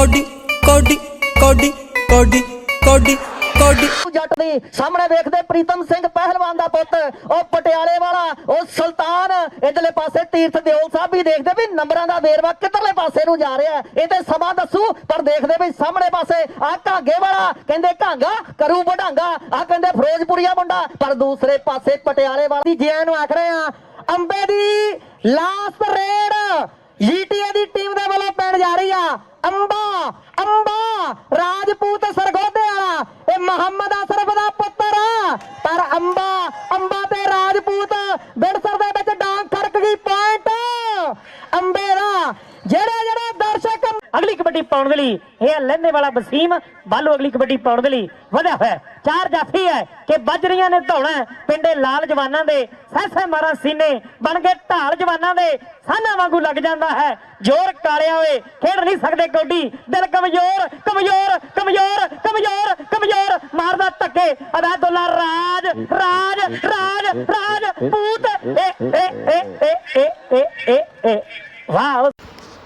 Cody ਕੋਡੀ ਕੋਡੀ ਕੋਡੀ ਕੋਡੀ ਕੋਡੀ। ਜੱਟ ਦੀ ਸਾਹਮਣੇ ਵੇਖਦੇ ਪ੍ਰੀਤਮ ਸਿੰਘ ਪਹਿਲਵਾਨ ਦਾ ਪੁੱਤ, ਉਹ ਪਟਿਆਲੇ ਵਾਲਾ, ਉਹ ਸੁਲਤਾਨ। ਇਧਰਲੇ ਪਾਸੇ ਤੀਰਥ ਦਿਓਲ ਸਾਹਿਬ ਵੀ ਦੇਖਦੇ ਵੀ ਨੰਬਰਾਂ ਦਾ ਵੇਰਵਾ ਕਿੱਧਰਲੇ ਪਾਸੇ ਨੂੰ ਜਾ ਰਿਹਾ ਇਹ ਤੇ ਸਮਾਂ ਦੱਸੂ, ਪਰ ਦੇਖਦੇ ਵੀ ਸਾਹਮਣੇ ਪਾਸੇ ਆ ਘਾਗੇ ਵਾਲਾ, ਕਹਿੰਦੇ ਘਾਂਗਾ ਕਰੂ ਵਢਾਂਗਾ। ਆ ਕਹਿੰਦੇ ਫਿਰੋਜ਼ਪੁਰੀਆ ਮੁੰਡਾ, ਪਰ ਦੂਸਰੇ ਪਾਸੇ ਪਟਿਆਲੇ ਵਾਲੀ ਜਿਆਂ ਨੂੰ ਆਖ ਰਹੇ ਆ ਅੰਬੇ ਦੀ ਲਾਸਟ ਰੇਡ ਜੀਟੀਏ ਜਾ ਰਹੀ ਆ ਅੰਬਾ ਅੰਬਾ, ਰਾਜਪੂਤ ਸਰਗੋਧੇ ਵਾਲਾ, ਇਹ ਮੁਹੰਮਦ ਅਸ਼ਰਫ ਦਾ ਪੁੱਤਰ ਆ। ਪਰ ਅੰਬਾ ਅੰਬਾ ਤੇ ਰਾਜਪੂਤ ਬਿੜਸਰ ਦੇ ਵਿੱਚ ਡਾਂਗ ਖੜਕ ਗਈ ਪੁਆਇੰਟ ਅੰਬੇ ਦਾ, ਜਿਹੜੇ ਅਗਲੀ ਕਬੱਡੀ ਪਾਉਣ ਦੇ ਲਈ ਇਹ ਲੈਂਦੇ ਵਾਲਾ ਬਸੀਮ ਬਾਲੂ ਅਗਲੀ ਕਬੱਡੀ ਪਾਉਣ ਦੇ ਲਈ ਵਧਿਆ ਹੋਇਆ ਚਾਰ ਜਾਫੀ ਹੈ ਕਿ ਵੱਜ ਰਹੀਆਂ ਨੇ ਧੌਣਾ ਪਿੰਡੇ ਲਾਲ ਜਵਾਨਾਂ ਦੇ ਸਹਸੇ ਮਾਰਾ ਸੀਨੇ ਬਣ ਗਏ ਢਾਲ ਜਵਾਨਾਂ ਦੇ, ਸਾਨਾ ਵਾਂਗੂ ਲੱਗ ਜਾਂਦਾ ਹੈ। ਜ਼ੋਰ ਕਾਲਿਆ ਓਏ, ਖੇਡ ਨਹੀਂ ਸਕਦੇ ਗੋਡੀ ਦਿਲ ਕਮਜ਼ੋਰ ਕਮਜ਼ੋਰ ਕਮਜ਼ੋਰ ਕਮਜ਼ੋਰ ਕਮਜ਼ੋਰ, ਮਾਰਦਾ ਧੱਕੇ। ਅਦਾ ਅਦਾਦੁੱਲਾ ਰਾਜ ਰਾਜ ਰਾਜ ਰਾਜ ਪੂਤ ਏ ਏ ਏ ਏ ਏ ਏ। ਵਾਹ।